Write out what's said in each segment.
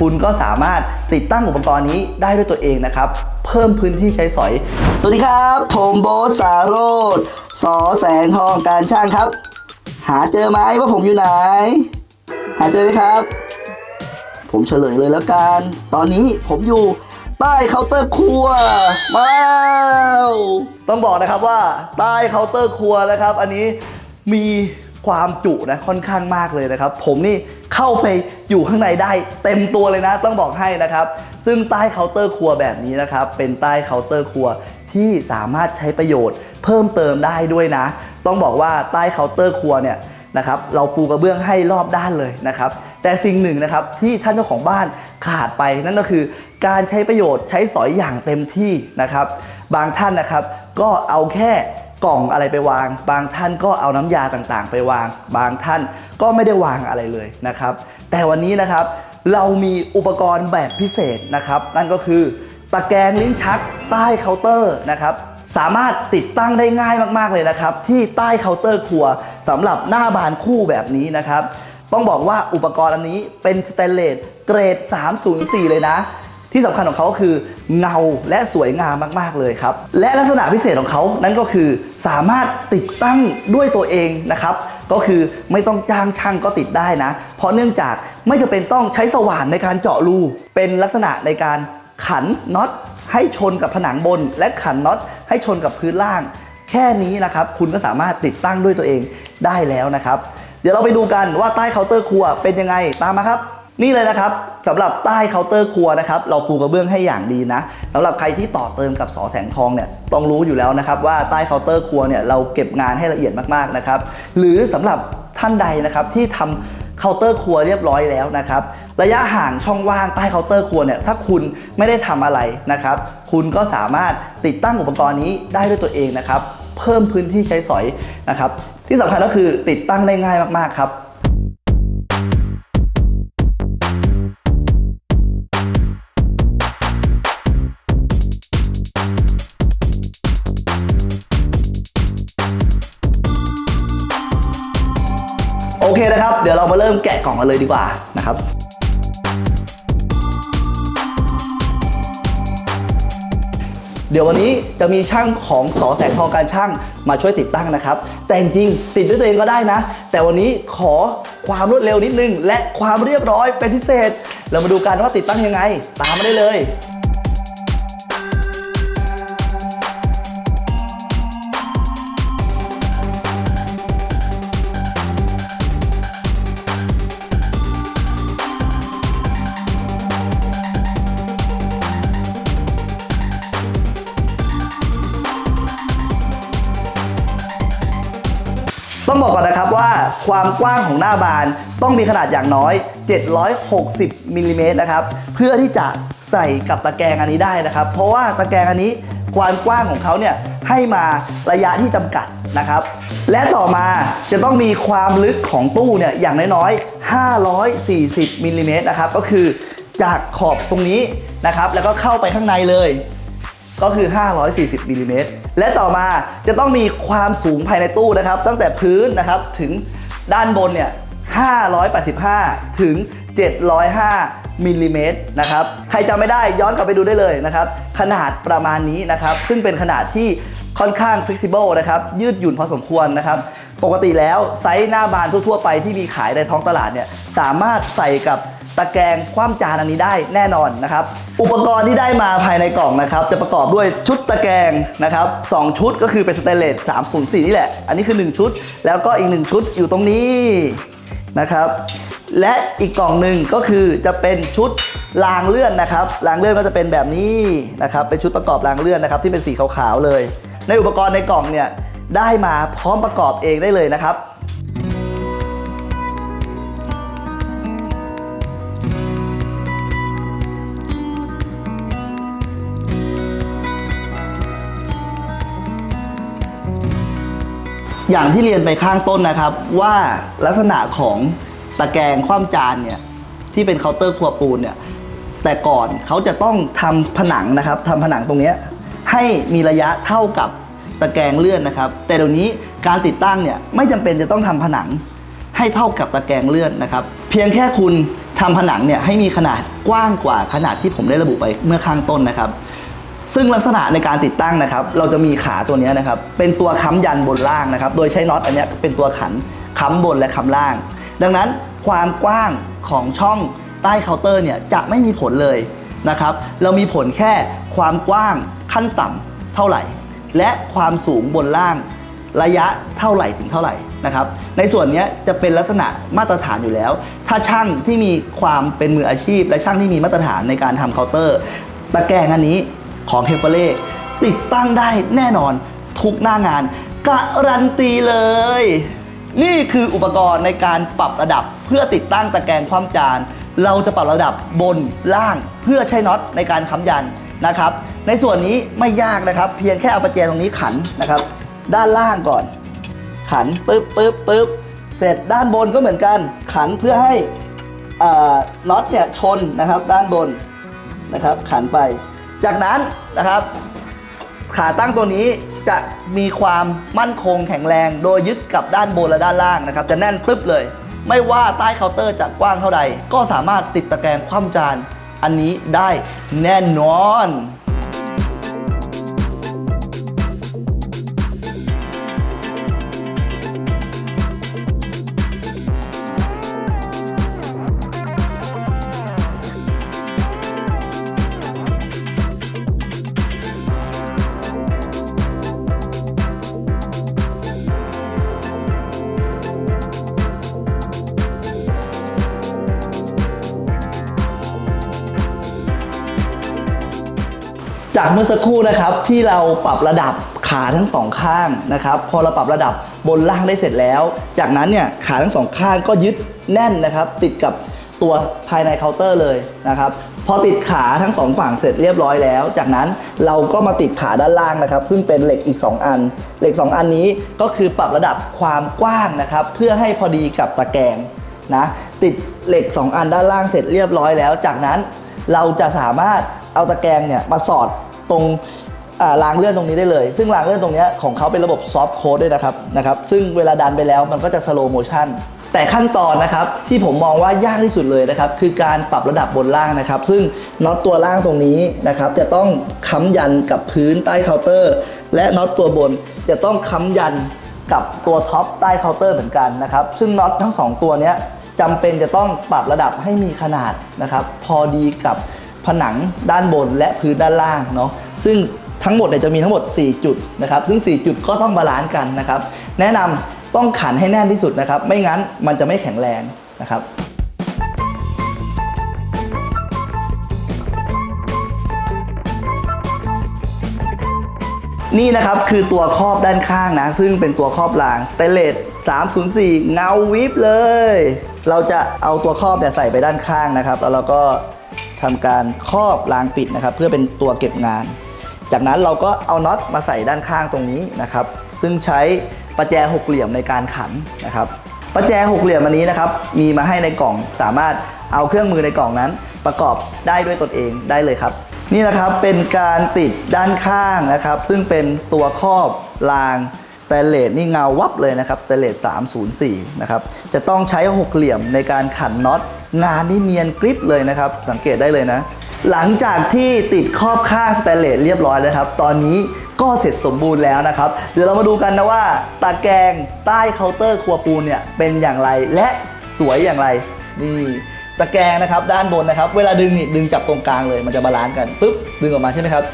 คุณก็สามารถติดตั้งอุปกรณ์นี้ได้ด้วยตัวเองนะครับ เพิ่มพื้นที่ใช้สอย สวัสดีครับผมโบทสาโรธสอแสงทองการช่างครับ หาเจอไหมว่าผมอยู่ไหน หาเจอไหมครับ ผมเฉลยเลยแล้วกัน ตอนนี้ผมอยู่ใต้เคาน์เตอร์ครัวมาแล้วต้องบอกนะครับว่าใต้เคาน์เตอร์ครัวนะครับ อันนี้มีความจุนะค่อนข้างมากเลยนะครับ ผมนี่เข้าไป อยู่ข้างในได้เต็มตัวเลยนะ ต้องบอกให้นะครับ ซึ่งใต้เคาน์เตอร์ครัวแบบนี้นะครับ เป็นใต้เคาน์เตอร์ครัวที่สามารถใช้ประโยชน์เพิ่มเติมได้ด้วยนะ ต้องบอกว่าใต้เคาน์เตอร์ครัวเนี่ยนะครับเราปูกระเบื้องให้รอบด้านเลยนะครับแต่สิ่งหนึ่งนะครับที่ท่านเจ้าของบ้านขาดไปนั่นก็คือการใช้ประโยชน์ใช้สอยอย่างเต็มที่นะครับ บางท่านนะครับก็เอาแค่กล่องอะไรไปวาง บางท่านก็เอาน้ำยาต่างๆ ไปวาง บางท่านก็ไม่ได้วางอะไรเลยนะครับ แต่วันนี้นะครับเรามีอุปกรณ์แบบพิเศษนะครับนั่นก็คือตะแกรงลิ้นชักใต้เคาน์เตอร์นะครับสามารถติดตั้งได้ง่ายมากๆเลยนะครับ ที่ใต้เคาน์เตอร์ครัวสำหรับหน้าบานคู่แบบนี้นะครับ ต้องบอกว่าอุปกรณ์อันนี้เป็นสเตนเลสเกรด 304 เลยนะ ที่สำคัญของเขาก็คือเงาและสวยงามมากๆเลยครับ และลักษณะพิเศษของเขานั่นก็คือสามารถติดตั้งด้วยตัวเองนะครับ ก็คือไม่ต้องจ้างช่างก็ติดได้นะ เพราะเนื่องจากไม่จำเป็นต้องใช้สว่านในการเจาะรู เป็นลักษณะในการขันน็อตให้ชนกับผนังบน และขันน็อตให้ชนกับพื้นล่าง แค่นี้นะครับ คุณก็สามารถติดตั้งด้วยตัวเองได้แล้วนะครับ เดี๋ยวเราไปดูกันว่าใต้เคาน์เตอร์ครัวเป็นยังไงตามมาครับ นี่เลยนะครับสำหรับใต้เคาน์เตอร์ครัวนะครับ เราปูกระเบื้องให้อย่างดีนะ สำหรับใครที่ต่อเติมกับสอแสงทองเนี่ยต้องรู้อยู่แล้วนะครับว่าใต้เคาน์เตอร์ครัวเนี่ยเราเก็บงานให้ละเอียดมากๆนะครับหรือสำหรับท่านใดนะครับที่ทำเคาน์เตอร์ครัวเรียบร้อยแล้วนะครับระยะห่างช่องว่างใต้เคาน์เตอร์ครัวเนี่ยถ้าคุณไม่ได้ทำอะไรนะครับ คุณก็สามารถติดตั้งอุปกรณ์นี้ได้ด้วยตัวเองนะครับ เพิ่มพื้นที่ใช้สอยนะครับ ที่สำคัญก็คือติดตั้งได้ง่ายมากๆครับ แกะกล่องกันเลยดีกว่านะครับเดี๋ยววันนี้จะมีช่างของสอแสงทองการช่างมาช่วยติดตั้งนะครับ แต่จริงติดด้วยตัวเองก็ได้นะ แต่วันนี้ขอความรวดเร็วนิดนึง และความเรียบร้อยเป็นพิเศษ เรามาดูกันว่าติดตั้งยังไง ตามมาได้เลย บอกก่อนนะครับว่าความกว้างของหน้าบานต้องมีขนาดอย่างน้อย 760มิลลิเมตรนะครับ เพื่อที่จะใส่กับตะแกรงอันนี้ได้นะครับ เพราะว่าตะแกรงอันนี้ความกว้างของเขาเนี่ยให้มาระยะที่จำกัดนะครับ และต่อมาจะต้องมีความลึกของตู้เนี่ยอย่างน้อยๆ 540มิลลิเมตรนะครับ ก็คือจากขอบตรงนี้นะครับ แล้วก็เข้าไปข้างในเลย ก็คือ 540มิลลิเมตรและต่อมาจะต้องมีความสูงภายในตู้นะครับ ตั้งแต่พื้นนะครับถึงด้านบนเนี่ย 585 ถึง 705มิลลิเมตรนะครับ ใครจำไม่ได้ย้อนกลับไปดูได้เลยนะครับ ขนาดประมาณนี้นะครับ ซึ่งเป็นขนาดที่ค่อนข้าง flexible นะครับ ยืดหยุ่นพอสมควรนะครับ ปกติแล้วไซส์หน้าบานทั่วๆไปที่มีขายในท้องตลาดเนี่ย สามารถใส่กับ ตะแกรงคว่ำจานอันนี้ได้แน่นอนนะครับ อุปกรณ์ที่ได้มาภายในกล่องนะครับ จะประกอบด้วยชุดตะแกรงนะครับสองชุดก็คือเป็นสเตนเลส304 นี่แหละ อันนี้คือ 1 ชุด แล้วก็อีก 1 ชุดอยู่ตรงนี้นะครับและอีกกล่องหนึ่งก็คือจะเป็นชุดรางเลื่อนนะครับรางเลื่อนก็จะเป็นแบบนี้นะครับ เป็นชุดประกอบรางเลื่อนนะครับ ที่เป็นสีขาวๆเลย ในอุปกรณ์ในกล่องเนี่ยได้มาพร้อมประกอบเองได้เลยนะครับ อย่างที่เรียนไปข้างต้นนะครับ ว่าลักษณะของตะแกรงคว่ำจานเนี่ยที่เป็นเคาน์เตอร์ครัวปูนเนี่ยแต่ก่อนเขาจะต้องทำผนังนะครับทำผนังตรงนี้ให้มีระยะเท่ากับตะแกรงเลื่อนนะครับ แต่เดี๋ยวนี้การติดตั้งเนี่ยไม่จำเป็นจะต้องทำผนังให้เท่ากับตะแกรงเลื่อนนะครับ เพียงแค่คุณทำผนังเนี่ยให้มีขนาดกว้างกว่าขนาดที่ผมได้ระบุไปเมื่อข้างต้นนะครับ ซึ่งลักษณะในการติดตั้งนะครับ เราจะมีขาตัวนี้นะครับ เป็นตัวค้ำยันบนล่างนะครับ โดยใช้น็อตอันนี้เป็นตัวขันค้ำบนและค้ำล่าง ดังนั้นความกว้างของช่องใต้เคาน์เตอร์เนี่ยจะไม่มีผลเลยนะครับ เรามีผลแค่ความกว้างขั้นต่ำเท่าไหร่ และความสูงบนล่างระยะเท่าไหร่ถึงเท่าไหร่นะครับ ในส่วนนี้จะเป็นลักษณะมาตรฐานอยู่แล้ว ถ้าช่างที่มีความเป็นมืออาชีพ และช่างที่มีมาตรฐานในการทำเคาน์เตอร์ ตะแกรงอันนี้ ของเฮฟเฟเล่ติดตั้งได้แน่นอนทุกหน้างานการันตีเลย นี่คืออุปกรณ์ในการปรับระดับเพื่อติดตั้งตะแกรงคว่ำจาน เราจะปรับระดับบนล่างเพื่อใช้น็อตในการค้ำยันนะครับ ในส่วนนี้ไม่ยากนะครับ เพียงแค่เอาประแจตรงนี้ขันนะครับ ด้านล่างก่อน ขันปึ๊บปึ๊บปึ๊บเสร็จด้านบนก็เหมือนกัน ขันเพื่อให้น็อตเนี่ยชนนะครับ ด้านบนนะครับ ขันไป จากนั้นนะครับ ขาตั้งตัวนี้จะมีความมั่นคงแข็งแรง โดยยึดกับด้านบนและด้านล่างนะครับ จะแน่นตึ๊บเลย ไม่ว่าใต้เคาน์เตอร์จะกว้างเท่าใด ก็สามารถติดตะแกรงคว่ำจานอันนี้ได้แน่นอน จากเมื่อสักครู่นะครับที่เราปรับระดับขาทั้งสองข้างนะครับ พอเราปรับระดับบนล่างได้เสร็จแล้ว จากนั้นเนี่ยขาทั้งสองข้างก็ยึดแน่นนะครับ ติดกับตัวภายในเคาน์เตอร์เลยนะครับพอติดขาทั้งสองฝั่งเสร็จเรียบร้อยแล้ว จากนั้นเราก็มาติดขาด้านล่างนะครับ ซึ่งเป็นเหล็กอีก 2 อัน เหล็ก 2 อันนี้ก็คือปรับระดับความกว้างนะครับ เพื่อให้พอดีกับตะแกรงนะติดเหล็ก 2 อันด้านล่างเสร็จเรียบร้อยแล้ว จากนั้นเราจะสามารถเอาตะแกรงเนี่ยมาสอด ตรงรางเลื่อนตรงนี้ได้เลย ซึ่งรางเลื่อนตรงนี้ของเขาเป็นระบบซอฟต์โค้ดด้วยนะครับนะครับ ซึ่งเวลาดันไปแล้วมันก็จะสโลโมชันแต่ขั้นตอนนะครับที่ผมมองว่ายากที่สุดเลยนะครับคือการปรับระดับบนล่างนะครับ ซึ่งน็อตตัวล่างตรงนี้นะครับจะต้องค้ำยันกับพื้นใต้เคาน์เตอร์ และน็อตตัวบนจะต้องค้ำยันกับตัวท็อปใต้เคาน์เตอร์เหมือนกันนะครับซึ่งน็อตทั้งสองตัวนี้จำเป็นจะต้องปรับระดับให้มีขนาดนะครับพอดีกับ ผนังด้านบนและพื้นด้านล่างเนาะซึ่งทั้งหมดเนี่ยจะมีทั้งหมด 4 จุดนะครับ ซึ่ง 4 จุดก็ต้องบาลานซ์กันนะครับ แนะนำต้องขันให้แน่นที่สุดนะครับ ไม่งั้นมันจะไม่แข็งแรงนะครับนี่นะครับ คือตัวครอบด้านข้างนะ ซึ่งเป็นตัวครอบรางสเตเลส304 เงาวิบเลย เราจะเอาตัวครอบเนี่ยใส่ไปด้านข้างนะครับ แล้วเราก็ ทำการครอบรางปิดนะครับ เพื่อเป็นตัวเก็บงาน จากนั้นเราก็เอาน็อตมาใส่ด้านข้างตรงนี้นะครับ ซึ่งใช้ประแจหกเหลี่ยมในการขันนะครับ ประแจหกเหลี่ยมอันนี้นะครับ มีมาให้ในกล่องสามารถเอาเครื่องมือในกล่องนั้น ประกอบได้ด้วยตนเองได้เลยครับ นี่นะครับเป็นการติดด้านข้างนะครับ ซึ่งเป็นตัวครอบราง สเตนเลสนี่เงาวับเลยนะครับสเตนเลส304 นะครับ จะต้องใช้หกเหลี่ยมในการขันน็อต งานนี่เนียนกริปเลยนะครับ สังเกตได้เลยนะ หลังจากที่ติดครอบข้างสเตนเลสเรียบร้อยแล้วครับ ตอนนี้ก็เสร็จสมบูรณ์แล้วนะครับ เดี๋ยวเรามาดูกันนะว่าตะแกรงใต้เคาน์เตอร์ครัวปูนเนี่ยเป็นอย่างไรและสวยอย่างไร นี่ตะแกรงนะครับด้านบนนะครับ เวลาดึงนี่ดึงจับตรงกลางเลยมันจะบาลานซ์กันปุ๊บดึงออกมาใช่ไหมครับ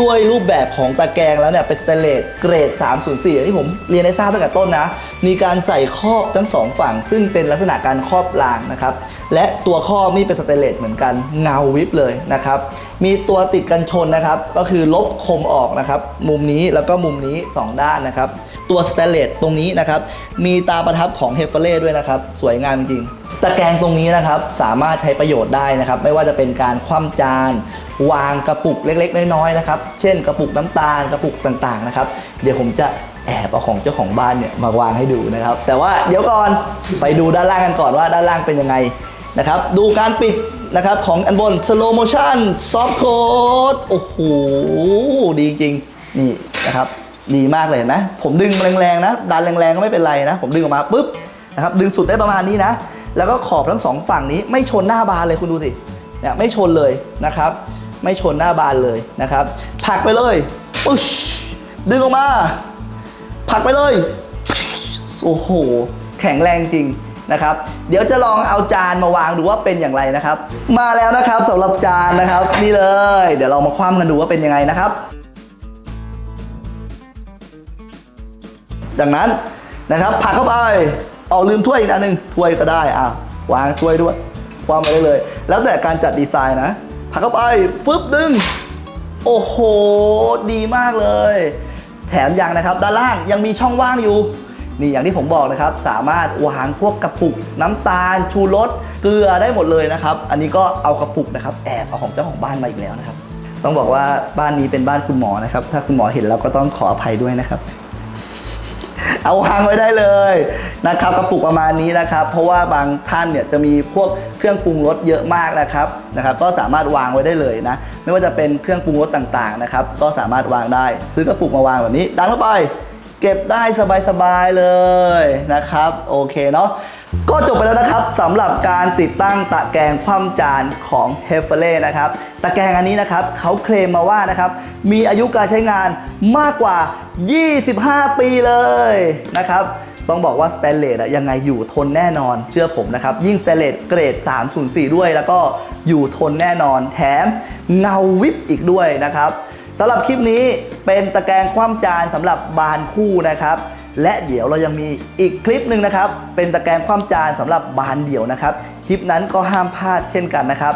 ด้วยรูปแบบของตะแกรงแล้วเนี่ยเป็นสเตนเลสเกรด 304อย่างที่ผมเรียนให้ทราบตั้งแต่ต้นนะ มีการใส่ครอบทั้งสองฝั่ง ซึ่งเป็นลักษณะการครอบรางนะครับ และตัวครอบนี่เป็นสเตนเลสเหมือนกันเงาวิบเลยนะครับ มีตัวติดกันชนนะครับ ก็คือลบคมออกนะครับ มุมนี้แล้วก็มุมนี้ 2 ด้านนะครับ ตัวสเตนเลสตรงนี้นะครับ มีตาประทับของเฮฟเฟเล่ด้วยนะครับ สวยงามจริงตะแกรงตรงนี้นะครับสามารถใช้ประโยชน์ได้นะครับ ไม่ว่าจะเป็นการคว่ำจาน วางกระปุกเล็กๆ น้อยๆนะครับ เช่นกระปุกน้ำตาลกระปุกต่างๆนะครับ เดี๋ยวผมจะแอบเอาของเจ้าของบ้านเนี่ยมาวางให้ดูนะครับ แต่ว่าเดี๋ยวก่อนไปดูด้านล่างกันก่อนว่าด้านล่างเป็นยังไงนะครับ ดูการปิดนะครับของอันบน slow motion soft code โอ้โหดีจริงนี่นะครับดีมากเลยนไหมผมดึงแรงๆนะดันแรงๆก็ไม่เป็นไรนะ ผมดึงออกมาปุ๊บนะครับดึงสุดได้ประมาณนี้นะ แล้วก็ขอบทั้งสองฝั่งนี้ไม่ชนหน้าบานเลยคุณดูสิเนี่ยไม่ชนเลยนะครับ ไม่ชนหน้าบานเลยนะครับผลักไปเลยปุ๊ชดึงออกมาผลักไปเลยโอ้โห แข็งแรงจริงนะครับ เดี๋ยวจะลองเอาจานมาวางดูว่าเป็นอย่างไรนะครับ มาแล้วนะครับสำหรับจานนะครับ นี่เลย เดี๋ยวเรามาคว่ำกันดูว่าเป็นยังไงนะครับ จากนั้นนะครับผลักเข้าไปเอาลืมถ้วยอีกอันหนึ่งถ้วยก็ได้อะวางถ้วยด้วย คว่ำไปได้เลย แล้วแต่การจัดดีไซน์นะ ผักเข้าไปฟึบดึง โอ้โห ดีมากเลย แถมยังนะครับ ด้านล่างยังมีช่องว่างอยู่ นี่อย่างที่ผมบอกนะครับ สามารถวางพวกกระปุก น้ำตาล ชูรสเกลือได้หมดเลยนะครับ อันนี้ก็เอากระปุกนะครับ แอบเอาของเจ้าของบ้านมาอีกแล้วนะครับ ต้องบอกว่าบ้านนี้เป็นบ้านคุณหมอนะครับ ถ้าคุณหมอเห็นเราก็ต้องขออภัยด้วยนะครับ เอาวางไว้ได้เลยนะครับกระปุกประมาณนี้นะครับ เพราะว่าบางท่านเนี่ยจะมีพวกเครื่องปรุงรสเยอะมากนะครับนะครับ ก็สามารถวางไว้ได้เลยนะ ไม่ว่าจะเป็นเครื่องปรุงรสต่างๆนะครับ ก็สามารถวางได้ ซื้อกระปุกมาวางแบบนี้ ดันเข้าไป เก็บได้สบายๆเลยนะครับ โอเคเนาะ ก็จบไปแล้วนะครับสำหรับการติดตั้งตะแกรงคว่ำจานของ h e f e l e นะครับตะแกรงอันนี้นะครับเขาเคลมมาว่านะครับมีอายุการใช้งานมากกว่า 25 ปีเลยนะครับต้องบอกว่าสแตนเลสอะยังไงอยู่ทนแน่นอนเชื่อผมนะครับ ยิ่งสแตนเลสเกรด 304 ด้วย แล้วก็อยู่ทนแน่นอนแถมเงาวิบอีกด้วยนะครับสำหรับคลิปนี้เป็นตะแกรงคว่ำจานสำหรับบานคู่นะครับ และเดี๋ยวเรายังมีอีกคลิปหนึ่งนะครับ เป็นตะแกรงคว่ำจานสำหรับบานเดี่ยวนะครับ คลิปนั้นก็ห้ามพลาดเช่นกันนะครับ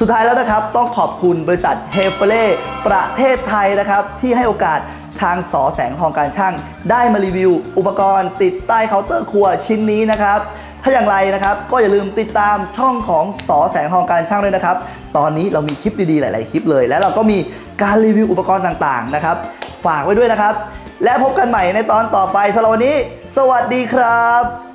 สุดท้ายแล้วนะครับต้องขอบคุณบริษัทเฮฟเล่ประเทศไทยนะครับ ที่ให้โอกาสทางสอแสงทองการช่าง ได้มารีวิว อุปกรณ์ติดใต้เคาน์เตอร์ครัวชิ้นนี้นะครับ ถ้าอย่างไรนะครับก็อย่าลืมติดตามช่องของสอแสงทองการช่างด้วยนะครับ ตอนนี้เรามีคลิปดีๆหลาย ๆ คลิปเลย และเราก็มีการรีวิวอุปกรณ์ต่างๆนะครับ ฝากไว้ด้วยนะครับ และพบกันใหม่ในตอนต่อไปสำหรับวันนี้ สวัสดีครับ